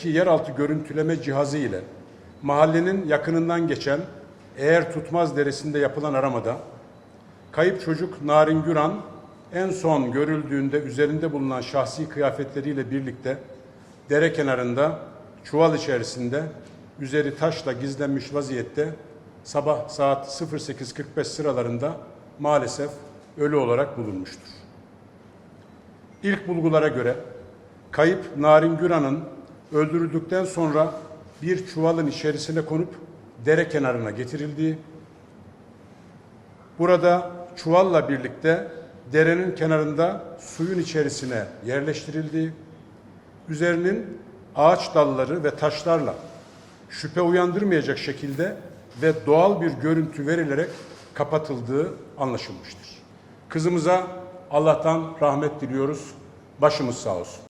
iki yeraltı görüntüleme cihazı ile mahallenin yakınından geçen Eğer Tutmaz Deresi'nde yapılan aramada kayıp çocuk Narin Güran en son görüldüğünde üzerinde bulunan şahsi kıyafetleriyle birlikte dere kenarında çuval içerisinde üzeri taşla gizlenmiş vaziyette sabah saat 08.45 sıralarında maalesef ölü olarak bulunmuştur. İlk bulgulara göre kayıp Narin Güran'ın öldürüldükten sonra bir çuvalın içerisine konup dere kenarına getirildiği, burada çuvalla birlikte derenin kenarında suyun içerisine yerleştirildiği, üzerinin ağaç dalları ve taşlarla şüphe uyandırmayacak şekilde ve doğal bir görüntü verilerek kapatıldığı anlaşılmıştır. Kızımıza Allah'tan rahmet diliyoruz. Başımız sağ olsun.